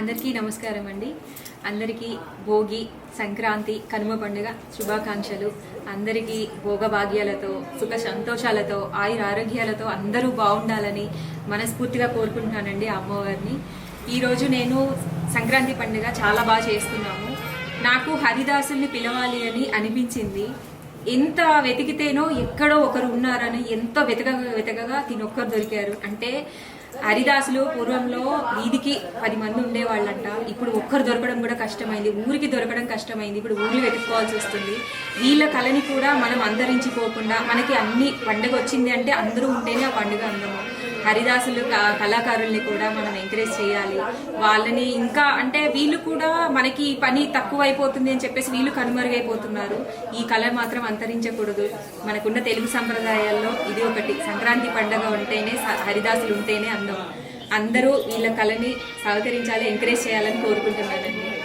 అందరికీ నమస్కారం అండి. అందరికీ భోగి సంక్రాంతి కనుమ పండుగ శుభాకాంక్షలు. అందరికీ భోగభాగ్యాలతో సుఖ సంతోషాలతో ఆయుర ఆరోగ్యాలతో అందరూ బాగుండాలని మనస్ఫూర్తిగా కోరుకుంటున్నానండి అమ్మవారిని. ఈరోజు నేను సంక్రాంతి పండుగ చాలా బాగా చేస్తున్నాము. నాకు హరిదాసుల్ని పిలవాలి అని అనిపించింది. ఎంత వెతికితేనో ఎక్కడో ఒకరు ఉన్నారని ఎంత వెతకగా వెతకగా తినొక్కరు దొరికారు. అంటే హరిదాసులు పూర్వంలో వీధికి పది మంది ఉండేవాళ్ళంట. ఇప్పుడు ఒక్కరు దొరకడం కూడా కష్టమైంది. ఊరికి దొరకడం కష్టమైంది. ఇప్పుడు ఊర్లు వెతుక్కోవాల్సి వస్తుంది. వీళ్ళ కళని కూడా మనం అంతరించిపోకుండా మనకి అన్ని పండుగ వచ్చింది అంటే అందరూ ఉంటేనే ఆ పండుగ అందము. హరిదాసులు కళాకారుల్ని కూడా మనం ఎంకరేజ్ చేయాలి. వాళ్ళని ఇంకా అంటే వీళ్ళు కూడా మనకి పని తక్కువ అయిపోతుంది అని చెప్పేసి వీళ్ళు కనుమరుగైపోతున్నారు. ఈ కళ మాత్రం అంతరించకూడదు. మనకున్న తెలుగు సంప్రదాయాల్లో ఇది ఒకటి. సంక్రాంతి పండగ ఉంటేనే హరిదాసులు ఉంటేనే అందరూ వీళ్ళ కళని సహకరించాలి ఎంకరేజ్ చేయాలని కోరుకుంటున్నానండి.